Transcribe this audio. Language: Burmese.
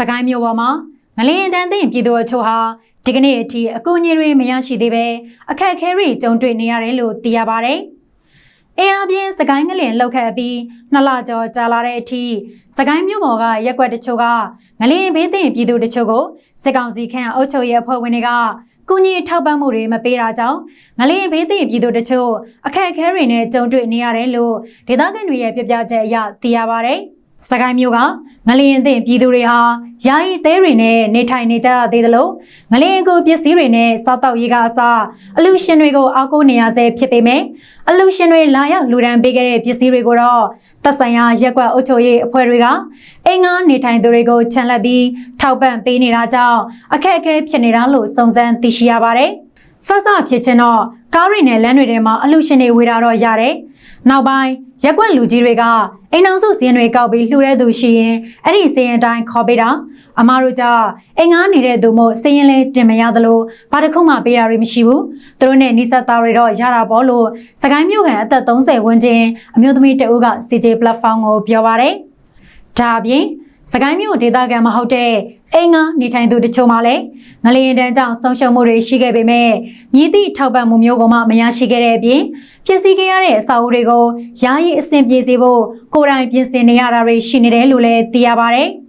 စကိုင်းမြို့ပေါ်မှာငလျင်တန်းသိပြည်သူအချို့ဟာဒီကနေ့အထိအကူအညီတွေမရရှိသေးပဲအခက်အခဲတွေကြုံတွေ့နေရတယ်လို့သိရပါတယ်။အေးအပြင်းစကိုင်းငလျင်လောက်ခတ်ပြီးနှစ်လကျော်ကြာလာတဲ့အထိစကိုင်းမြို့ပေါ်ကရက်ွက်တချို့ကငလျင်ဘေးသိပြည်သူတချို့ကိုစစ်ကောင်စီခန့်အုပ်ချုပ်ရေးအဖွဲ့ဝင်တွေကကူညီထောက်ပံ့မှုတွေမပေးတာကြောင့်ငလျင်ဘေးသိပြည်သူတချို့အခက်အခဲတွေနဲ့ကြုံတွေ့နေရတယ်လို့ဒေသခံတွေရဲ့ပြပြချက်အရသိရပါတယ်။ စကိုင်းမြို့ကငလျင်သိပြည်သူတွေဟာယာယီသေးတွေနဲ့နေထိုင်နေကြရသေးတယ်လို့ငလျင်ကိုပစ္စည်းတွေနဲ့စားတောက်ရေးကအစအလူရှင်တွေကိုအားကိုးနေရဆဲဖြစ်ပေမဲ့အလူရှင်တွေလာရောက်လူဒန်းပေးခဲ့တဲ့ပစ္စည်းတွေကိုတော့သက်ဆိုင်ရာရက်ကွက်အုပ်ချုပ်ရေးအဖွဲ့တွေကအင်္ဂါနေထိုင်သူတွေကိုခြံလက်ပြီးထောက်ပံ့ပေးနေတာကြောင့်အခက်အခဲဖြစ်နေတာလို့စုံစမ်းသိရှိရပါတယ်။ဆဆဖြစ်ချင်းတော့ကားတွေနဲ့လမ်းတွေထဲမှာအလူရှင်တွေဝေတာတော့ရတယ်။ နောက်ပိုင်းရက်ကွက်လူကြီးတွေကအိမ်အောင်စုစည်းတွေကောက်ပြီးလှူတဲ့သူရှိရင်အဲ့ဒီစည်းရင်တိုင်းခေါ်ပေးတာအမားတို့ကြအိမ်ငားနေတဲ့သူမို့စည်းရင်လဲတင်မရသလိုဘာတစ်ခုမှပေးတာတွေမရှိဘူး။သူတို့နဲ့နှိစက်သားတွေတော့ရတာပေါ့လို့စကိုင်းမြို့ကန်အသက်30ဝန်းကျင်အမျိုးသမီးတအုပ်က CJ platform ကိုပြောပါတယ်။ဒါအပြင်စကိုင်းမြို့ဒေသခံမဟုတ်တဲ့ အိမ်ငါနေထိုင်သူတချို့မှလည်းငလျင်တန်းကြောင့်ဆုံးရှုံးမှုတွေရှိခဲ့ပေမဲ့မြည်သည့်ထောက်ပံ့မှုမျိုးကမှမရရှိခဲ့တဲ့အပြင်ဖြစ်စီခဲ့ရတဲ့အစာအုပ်တွေကိုယာယီအဆင်ပြေစေဖို့ကိုယ်တိုင်ပြင်ဆင်နေရတာတွေရှိနေတယ်လို့လည်းသိရပါဗျ။